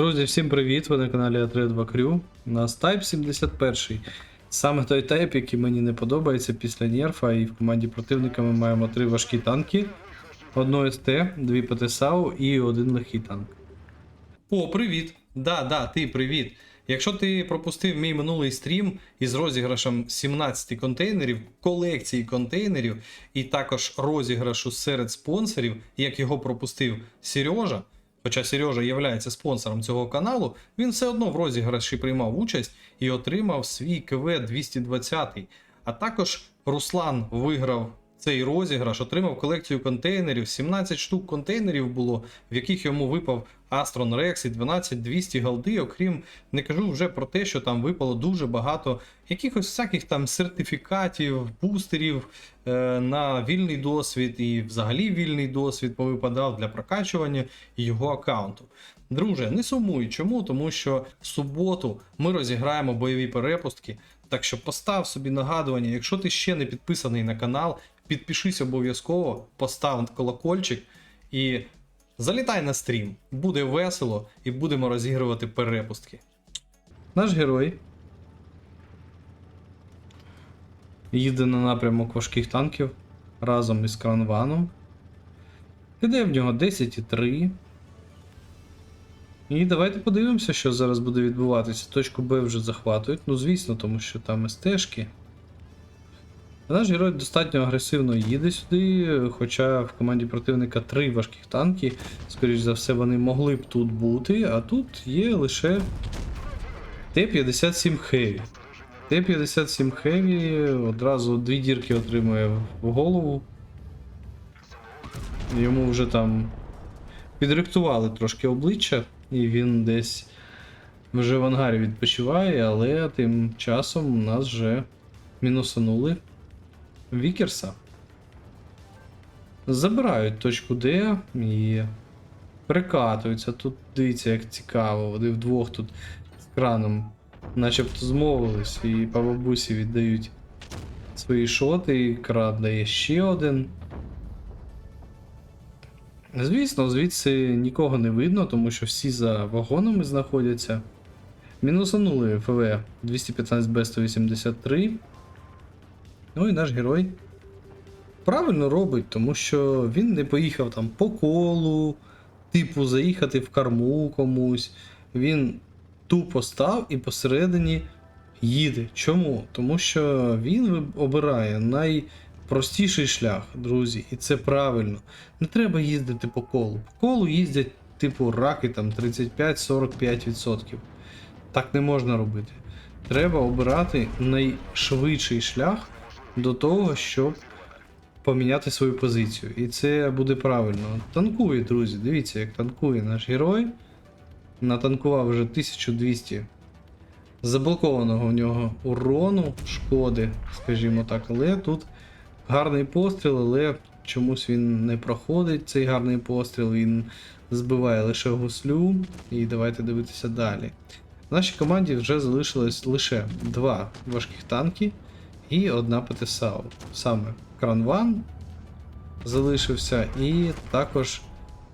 Друзі, всім привіт! Ви на каналі A32 Crew. У нас Type 71. Саме той тайп, який мені не подобається після нерфа, і в команді противника ми маємо три важкі танки: одно СТ, дві ПТСАУ і один легкий танк. О, привіт! Да, да, ти привіт. Якщо ти пропустив мій минулий стрім із розіграшем 17 контейнерів, колекції контейнерів, і також розіграшу серед спонсорів, як його пропустив Сережа, хоча Сережа є спонсором цього каналу, він все одно в розіграші приймав участь і отримав свій КВ 220. А також Руслан виграв цей розіграш, отримав колекцію контейнерів. 17 штук контейнерів було, в яких йому випав Astron Rex і 12200 голди. Окрім, не кажу вже про те, що там випало дуже багато якихось всяких там сертифікатів, бустерів е, на вільний досвід і взагалі вільний досвід повипадав для прокачування його аккаунту. Друже, не сумуй. Чому? Тому що в суботу ми розіграємо бойові перепустки. Так що постав собі нагадування, якщо ти ще не підписаний на канал, підпишись обов'язково, постав колокольчик і залітай на стрім. Буде весело і будемо розігрувати перепустки. Наш герой їде на напрямок важких танків разом із кранваном. Іде в нього 10,3. І давайте подивимося, що зараз буде відбуватися. Точку Б вже захватують. Ну, звісно, тому що там СТшки. Наш герой достатньо агресивно їде сюди, хоча в команді противника три важких танки. Скоріш за все, вони могли б тут бути, а тут є лише Т-57 Heavy. Т-57 Heavy одразу дві дірки отримує в голову. Йому вже там підректували трошки обличчя, і він десь вже в ангарі відпочиває, але тим часом нас вже мінусанули Вікерса. Забирають точку Д і перекатуються. Тут дивіться, як цікаво. Вони вдвох тут з краном начебто змовились і по бабусі віддають свої шоти, і кран дає ще один. Звісно, звідси нікого не видно, тому що всі за вагонами знаходяться. Мінусанули ФВ 215Б183. Ну і наш герой правильно робить, тому що він не поїхав там по колу, типу, заїхати в корму комусь. Він тупо став і посередині їде. Чому? Тому що він обирає найпростіший шлях, друзі, і це правильно. Не треба їздити по колу. По колу їздять, типу, раки там 35-45%. Так не можна робити. Треба обирати найшвидший шлях до того, щоб поміняти свою позицію. І це буде правильно. Танкує, друзі. Дивіться, як танкує наш герой. Натанкував вже 1200 заблокованого в нього урону, шкоди, скажімо так. Але тут гарний постріл, але чомусь він не проходить цей гарний постріл, він збиває лише гуслю. І давайте дивитися далі. В нашій команді вже залишилось лише два важких танки і одна ПТСАУ. Саме Кранван залишився, і також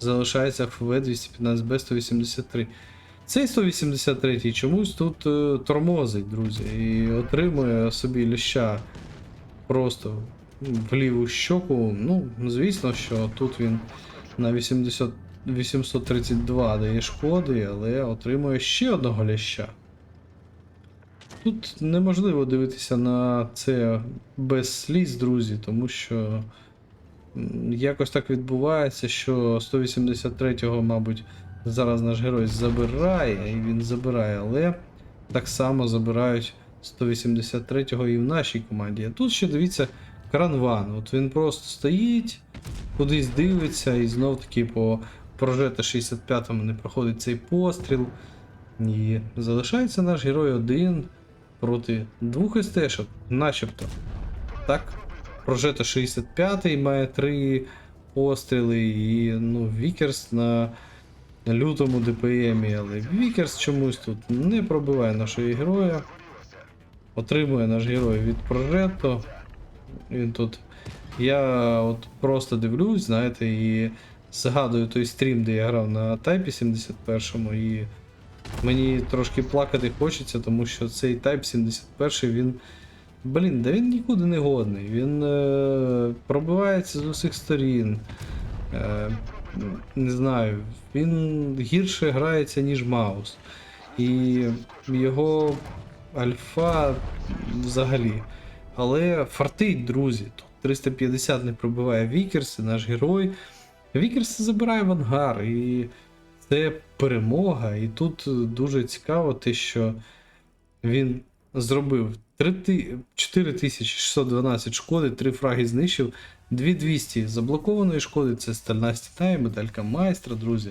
залишається ФВ 215Б 183. Цей 183 чомусь тут е, тормозить, друзі, і отримує собі ліща просто в ліву щоку. Ну, звісно, що тут він на 80, 832 дає шкоди, але отримує ще одного ляща. Тут неможливо дивитися на це без сліз, друзі, тому що якось так відбувається, що 183-го, мабуть, зараз наш герой забирає, і він забирає, але так само забирають 183-го і в нашій команді. А тут ще дивіться кранван. От він просто стоїть, кудись дивиться, і знов таки по прожета 65-му не проходить цей постріл. І залишається наш герой один проти двох СТшок, начебто. Так, прожета 65-й має три постріли, і ну, Вікерс на лютому ДПМі, але Вікерс чомусь тут не пробиває нашого героя. Отримує наш герой від прожету. Він тут. Я от просто дивлюсь, знаєте, і згадую той стрім, де я грав на Тайпі 71 і Мені трошки плакати хочеться, тому що цей Type 71 він. Блін, да він нікуди не годний. Він е, пробивається з усіх сторін. Е, не знаю, він гірше грається, ніж Маус. І його альфа взагалі. Але фартить, друзі. Тут 350 не пробиває Вікерси, наш герой. Вікерси забирає в ангар, і це перемога. І тут дуже цікаво те, що він зробив 4612 шкоди, 3 фраги знищив, 2200 заблокованої шкоди, це стальна стіна і медалька майстра, друзі.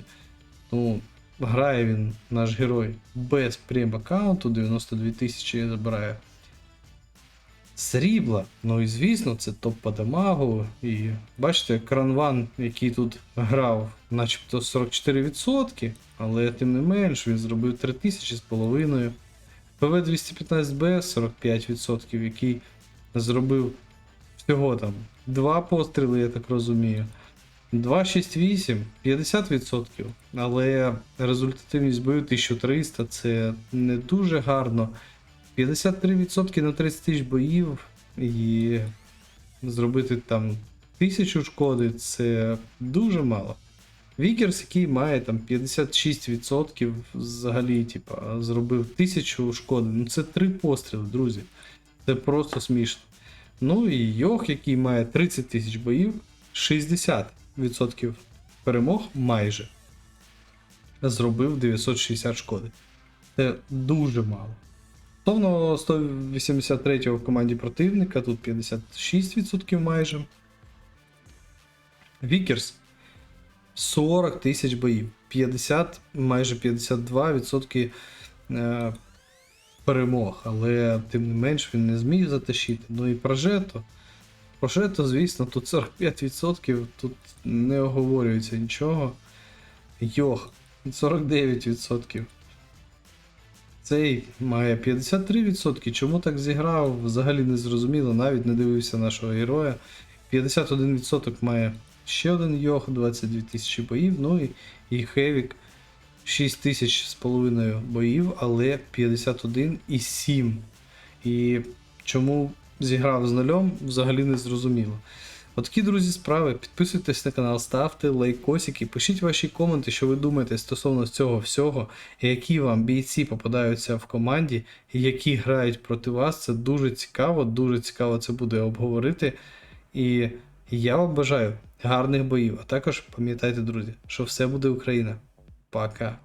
Ну, грає він, наш герой, без прем аккаунту, 92 тисячі забирає срібла. Ну і звісно, це топ по дамагу. І бачите, кранван, який тут грав, начебто 44%, але тим не менш він зробив 3000 з половиною. ПВ-215Б 45%, який зробив всього там 2 постріли, я так розумію. 268 50%, але результативність бою 1300 це не дуже гарно. 53% на 30 тисяч боїв і зробити там 1000 шкоди це дуже мало. Вікерс, який має там 56% взагалі, типа, зробив 1000 шкоди. Ну це 3 постріли, друзі. Це просто смішно. Ну і Йох, який має 30 тисяч боїв, 60% перемог майже. Зробив 960 шкоди. Це дуже мало. Стовно 183 в команді противника, тут 56% майже. Вікерс 40 тисяч боїв. 50, майже 52% е, перемог, але тим не менш він не зміг затащити. Ну і Прожето. Прожето, звісно, тут 45%, тут не оговорюється нічого. Йох, 49%. Цей має 53%. Чому так зіграв? Взагалі не зрозуміло, навіть не дивився нашого героя. 51% має ще один Йох, 22 тисячі боїв. Ну і, і Хевік 6 тисяч з половиною боїв, але 51,7. І чому зіграв з нульом, взагалі не зрозуміло. Отакі, друзі, справи. Підписуйтесь на канал, ставте лайкосики, пишіть ваші коменти, що ви думаєте стосовно цього всього, які вам бійці попадаються в команді, які грають проти вас. Це дуже цікаво, дуже цікаво це буде обговорити. І я вам бажаю гарних боїв. А також пам'ятайте, друзі, що все буде Україна. Пока.